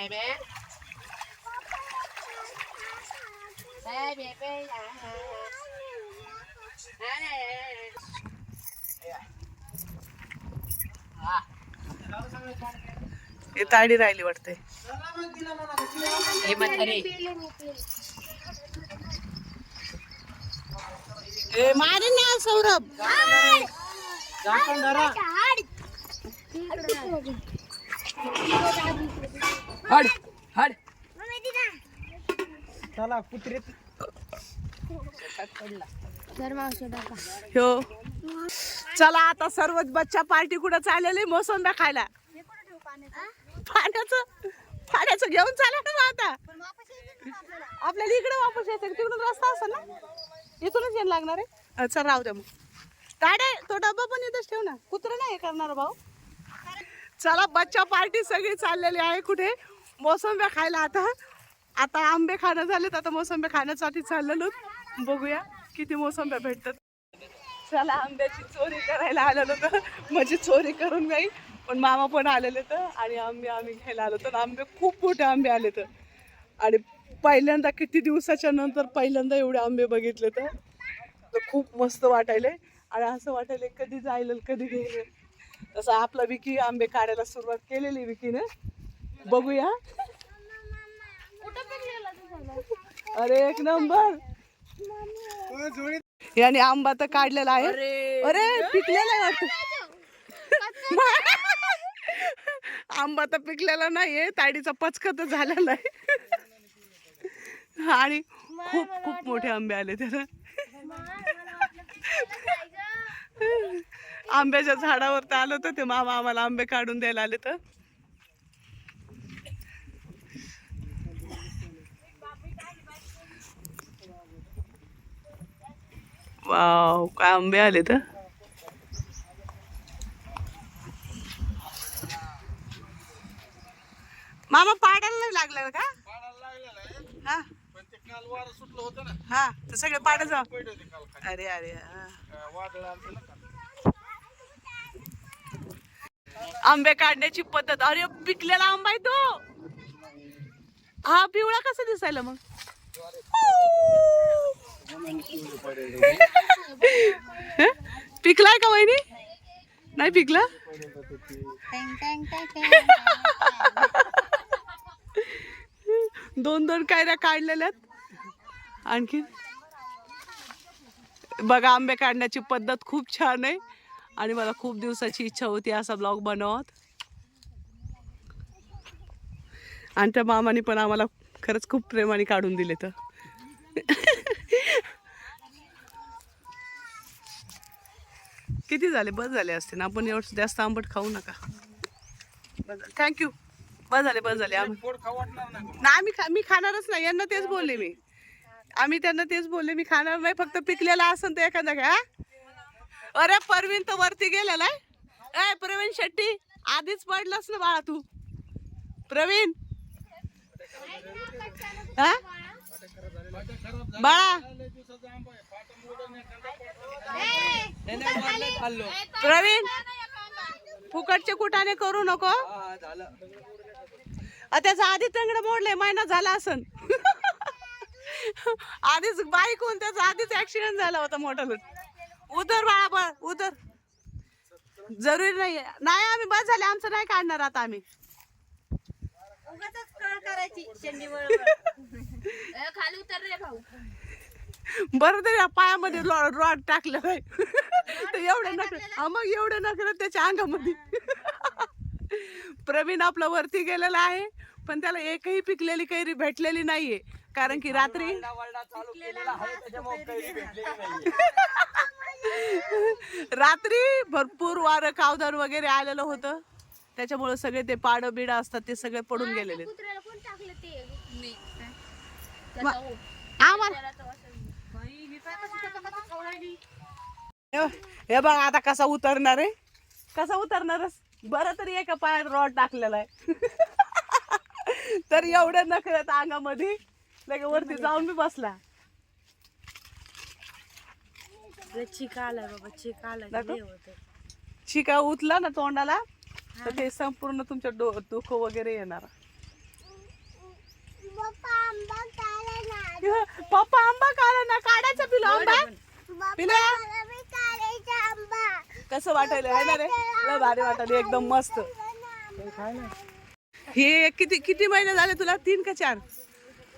baby. Hey, baby. हे ताडी राहिली वाटते हे म्हातारे. ए मारे ना सौरभ. हड हड. चला कुत्रे. हो. चला आता सर्वच बच्चा पार्टी कुठं चाललेली? मोसंब्या खायला. पाण्याचं पाण्याचं घेऊन चाला ना आता. आपल्याला इकडे वापस यायचं तिकडून रस्ता असेल ना? इथूनच यायला लागणार आहे. चल राहू द्या मग. ताडे तो डब्बा पण इथंच ठेव ना. कुत्र नाही हे करणार भाऊ. चला बच्चा पार्टी सगळी चाललेली आहे कुठे? मोसंब्या खायला आता. आता आंबे खाणं झालेत आता मोसंब्या खाण्यासाठी चाललेलो. बघूया किती मोसंब्या भेटतात. चला आंब्याची चोरी करायला आलेलो तर. म्हणजे चोरी करून नाही पण मामा पण आलेले तर. आणि आंबे आम्ही घ्यायला आलो तर. आंबे खूप मोठे आंबे आले तर आणि पहिल्यांदा किती दिवसाच्या नंतर पहिल्यांदा एवढे आंबे बघितले तर. तर खूप मस्त वाटायले. आणि असं वाटायले कधी जायला कधी घ्यायला. तसं आपला विकी आंबे काढायला सुरुवात केलेली विकीने. बघूया. अरे एक नंबर. याने आंबा तर काढलेला आहे. अरे पिकलेला आहे वाटतं. आंबा तर पिकलेला नाहीये ताडीचा पचका तर झालेला आहे. आणि खूप खूप मोठे आंबे आले त्याला. आंब्याच्या झाडावर तर आलं तर ते मामा आम्हाला आंबे काढून द्यायला आले तर. वाव काय आंबे आले तर मामा पाडायला नाही लागलं का? हा. हा तर सगळे पाडा जा अरे अरे आंबे काढण्याची पद्धत. अरे पिकलेला आंबा आहे तो. हा पिवळा कसा दिसायला मग? पिकलाय का वहिनी? नाही पिकला? दोन दोन कायऱ्या काढलेल्यात. आणखी बघा आंबे काढण्याची पद्धत खूप छान आहे. आणि मला खूप दिवसाची इच्छा होती असा ब्लॉग बनवत. आणि त्या मामाने पण आम्हाला खरंच खूप प्रेमाने काढून दिले तर. किती झाले? बस झाले असते ना. आपण एवढं जास्त आंबट खाऊ नका. थँक्यू बस झाले बस झाले. नाही. ना आम्ही खा मी खाणारच नाही. यांना तेच बोलले मी. आम्ही त्यांना तेच बोलले. मी खाणार नाही फक्त पिकलेला असेल तर एखादा घ्या. अरे परवीन तर वरती गेलेला आहे. ए प्रवीण शेट्टी आधीच पडलास ना बाळा तू. प्रवीण. हा? बाळा. प्रवीण फुकटचे कुटाने करू नको. त्याचा आधी तंगड मोडले महिना झाला असन. आधीच बाईक होऊन त्याचा आधीच ऍक्सिडेंट झाला होता मोठा उतर बाळा बा उधर. जरुरी नाही नाही आम्ही बस झाले आमचं नाही काढणार आता आम्ही. खाली उतर रे भाऊ. बरं तरी या पायामध्ये रॉड टाकलं आहे तर एवढे नखरे हा मग एवढे नखरे त्याच्या अंगामध्ये. प्रवीण आपला वरती गेलेला आहे पण त्याला एकही पिकलेली कैरी भेटलेली नाहीये. कारण की रात्री रात्री भरपूर वारं कावदार वगैरे आलेलं होतं. त्याच्यामुळे सगळे ते पाड बिड असतात ते सगळे पडून गेलेले कुत्र्याला कोण टाकलं ते? मी आम्हाला हे- हे बघ आता कसा उतरणार आहे. कसा उतरणारच? बरं तरी एका पायात रॉड टाकलेला आहे. तर एवढ्या नखऱ्यात अंगामध्ये लगे वरती जाऊन मी बसला. चिका आलाय बाबा चिका आलाय. उतला ना तोंडाला तर ते संपूर्ण तुमच्या डो डोकं वगैरे येणार. पप्पा आंबा काढा ना काढायचा पिलो आंबा. पिलो. कसं वाटायला आहे ना रे. भारी वाटायला एकदम मस्त. हे किती किती महिने झाले तुला? तीन का चार?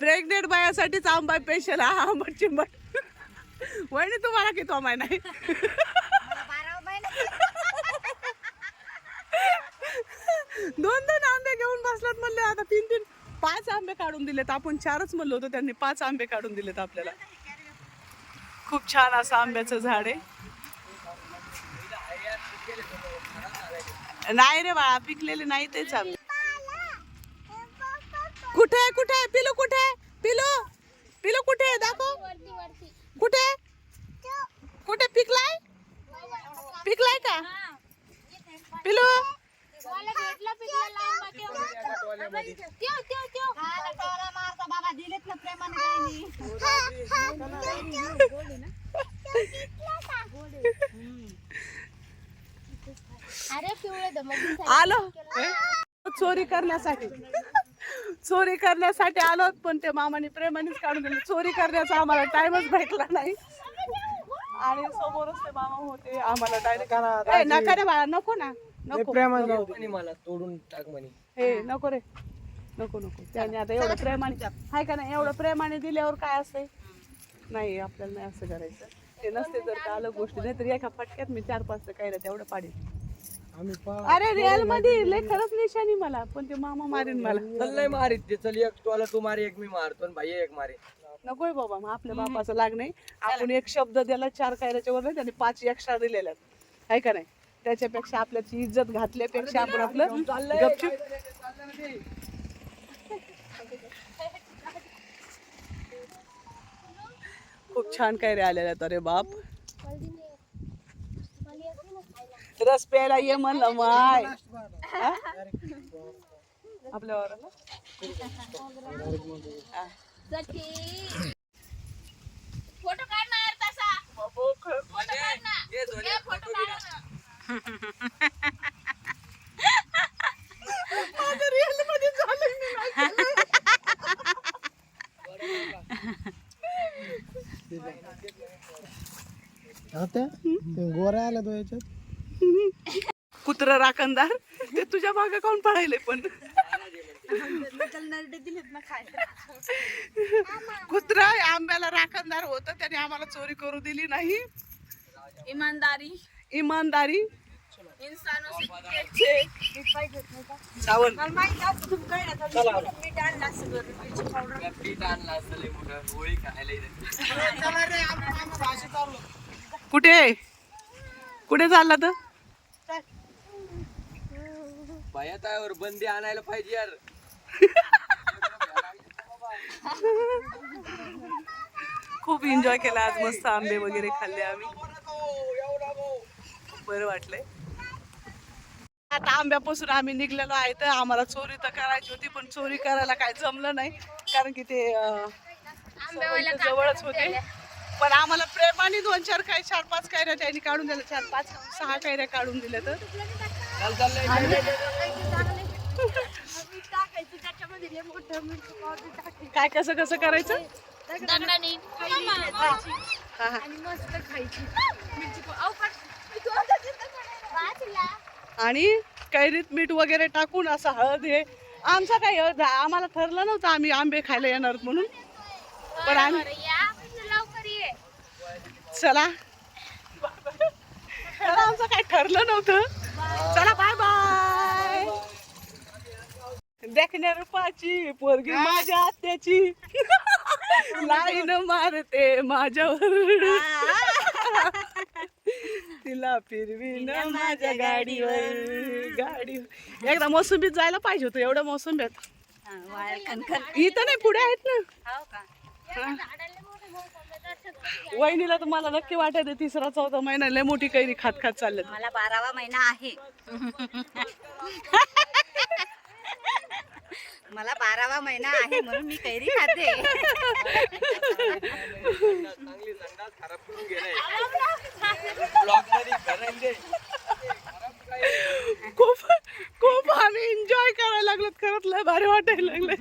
प्रेग्नेंट बायासाठीच आंबा स्पेशल हा आंबट चिंबट. वहिनी तुम्हाला किती महिना आहे दोन दोन आंबे घेऊन बसलात म्हणले आता तीन तीन. पाच आंबे काढून दिलेत. आपण चारच म्हणलो होतो त्यांनी पाच आंबे काढून दिलेत आपल्याला. खूप छान असं आंब्याचं झाड आहे. नाही रे बाळा पिकलेले नाही तेच आंबे. कुठे आहे कुठे आहे? पिलू कुठे पिलू पिलू कुठे आहे? दाखव. कुठे? कुठे पिकलाय? पिकलाय का? पिलू अरे पिवळे दमक आलो. चोरी करण्यासाठी. चोरी करण्यासाठी आलो पण ते मामाने प्रेमानेच काढून दिले. चोरी करण्याचा आम्हाला टाइमच भेटला नाही. आणि समोरच ते मामा होते आम्हाला डायरेक्ट नका रे बाळा नको ना. नको. आणि मला तोडून टाक म्हणे. हे नको रे. नको नको. त्याने आता एवढं प्रेमाने हाय का नाही? एवढं प्रेमाने दिल्यावर काय असते नाही आपल्याला नाही असं करायचं. ते नसते जर का आलं गोष्टी. नाही तर एका फटक्यात मी चार पाच काय तेवढं पाडीन अरे रिअलमध्ये लय खरंच निशाणी मला. पण ते मामा मारीन मला. चल नाही मारित ते. चल एक तुला तू मारी एक मी मारतो आणि भाई एक मारे नकोय बाबा मग आपल्या बापाचं लाग नाही. आपण एक शब्द दिला चार कायऱ्याच्या वर नाही त्याने पाच एक्स्ट्रा दिलेल्या आहे का नाही? त्याच्यापेक्षा आपल्याची इज्जत घातल्यापेक्षा आपण आपलं गपचूप खूप छान कायरे आलेल्या आहेत अरे बाप. रस प्यायला ये म्हणलं माय? आपल्यावर ना. फोटो काढ ना यार तसा. फोटो काढ गोऱ्या आल्या तो याच्यात. कुत्र राखणदार ते तुझ्या मागे काऊन पळायले पण? कुत्रा आंब्याला राखणदार होत त्याने आम्हाला चोरी करू दिली नाही. इमानदारी. इमानदारी. सावण. कुठे? कुठे चालला तर बाया त्यावर बंदी आणायला पाहिजे यार. खूप एन्जॉय केला आज मस्त आंबे वगैरे खाल्ले आम्ही. बरं वाटलंय. आता आंब्यापासून आम्ही निघलेलो आहे तर आम्हाला चोरी तर करायची होती पण चोरी करायला काय जमलं नाही. कारण की ते जवळच होते. पण आम्हाला प्रेमाने दोन चार काय चार पाच कायऱ्या त्यांनी काढून दिल्या. चार पाच सहा कायऱ्या काढून दिल्या तर. काय कसं कसं करायचं? दगडाने. हा, हा. आणि मस्त खायची. आणि कैरीत मीठ वगैरे टाकून असं हळद हे. आमचा काही हळद आम्हाला ठरलं नव्हतं आम्ही आंबे खायला येणार म्हणून. पण आम्ही चला. चला आमचं काही ठरलं नव्हतं. चला बाय बाय देखण्या रूपाची पोरगी माझ्या आत्याची. लाईन मारते माझ्यावर. तिला फिरवीन माझ्या गाडीवर गाडीवर. एकदा मोसंबीत जायला पाहिजे होतं एवढं मोसंबीत इथं नाही पुढे आहेत ना. हा. वहिनीला तर मला नक्की वाटायचं तिसरा चौथा महिना लय मोठी कैरी खात खात चालले मला बारावा महिना आहे. मला बारावा महिना आहे म्हणून मी कैरी खाते. चांगली संडास खराब करून गेलाय ब्लॉकमध्ये करायला खूप खूप आम्ही एन्जॉय करायला लागलो खरंच लय भारी वाटायला लागले